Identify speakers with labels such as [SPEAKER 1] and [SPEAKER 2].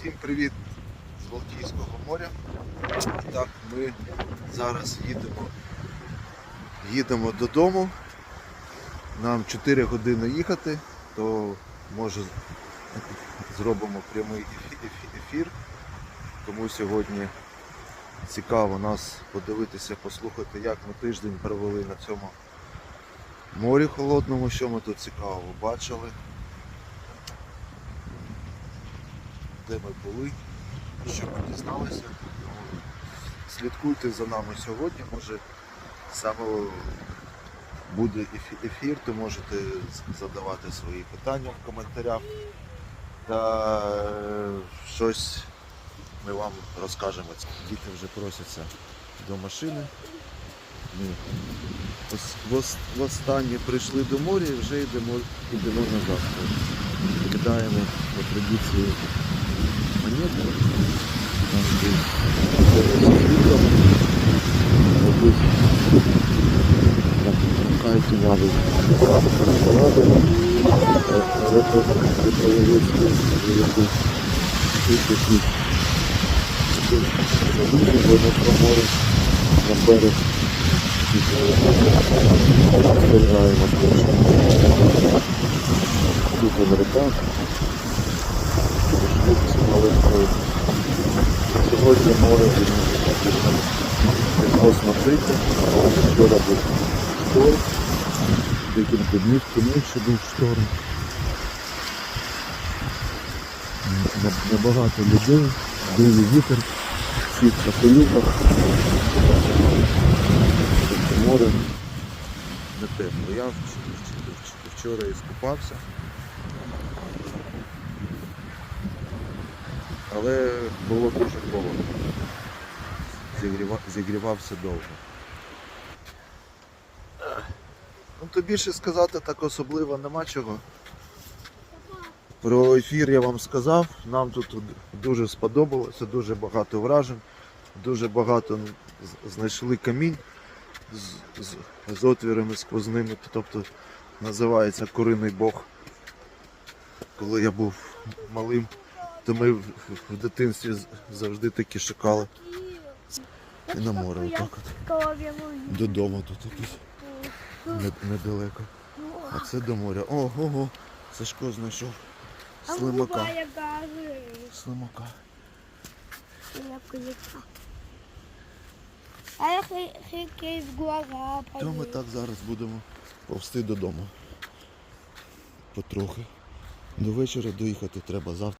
[SPEAKER 1] Всім привіт з Балтійського моря. Так, ми зараз їдемо, їдемо додому. Нам 4 години їхати, то може зробимо прямий ефі- ефі- ефір. Кому сьогодні цікаво нас подивитися, послухати, як ми тиждень провели на цьому морі холодному, що ми тут цікавого бачили. Де ми були, що ми дізналися. Слідкуйте за нами сьогодні, може саме буде ефір, то можете задавати свої питання в коментарях. Та е, щось ми вам розкажемо. Діти вже просяться до машини. Ми востаннє прийшли до моря і вже йдемо, йдемо назад. Кидаємо по традиції кількість. На берег. Зберігаємо. Тут американці. Сьогодні море відносно тихе, але вчора був шторм. Декілька днів тому був шторм. На- Набагато людей, дивний вітер, всі в капелюках. Тобто Море не тепло. Я вч- вч- вч- вчора і але було дуже холодно. Зігріва... Зігрівався довго. Ну, то більше сказати так особливо нема чого. Про ефір я вам сказав. Нам тут дуже сподобалося, дуже багато вражень, дуже багато знайшли камінь з, з, з отвірами сквозними, тобто називається куриний бог. Коли я був малим, то ми в, в дитинстві завжди такі шукали. І на море отак от. Додому тут якийсь не- недалеко. А це до моря. О, ого, Сашко знайшов слимака. Слимака. То ми так зараз будемо повсти додому. Потрохи. До вечора доїхати треба завтра.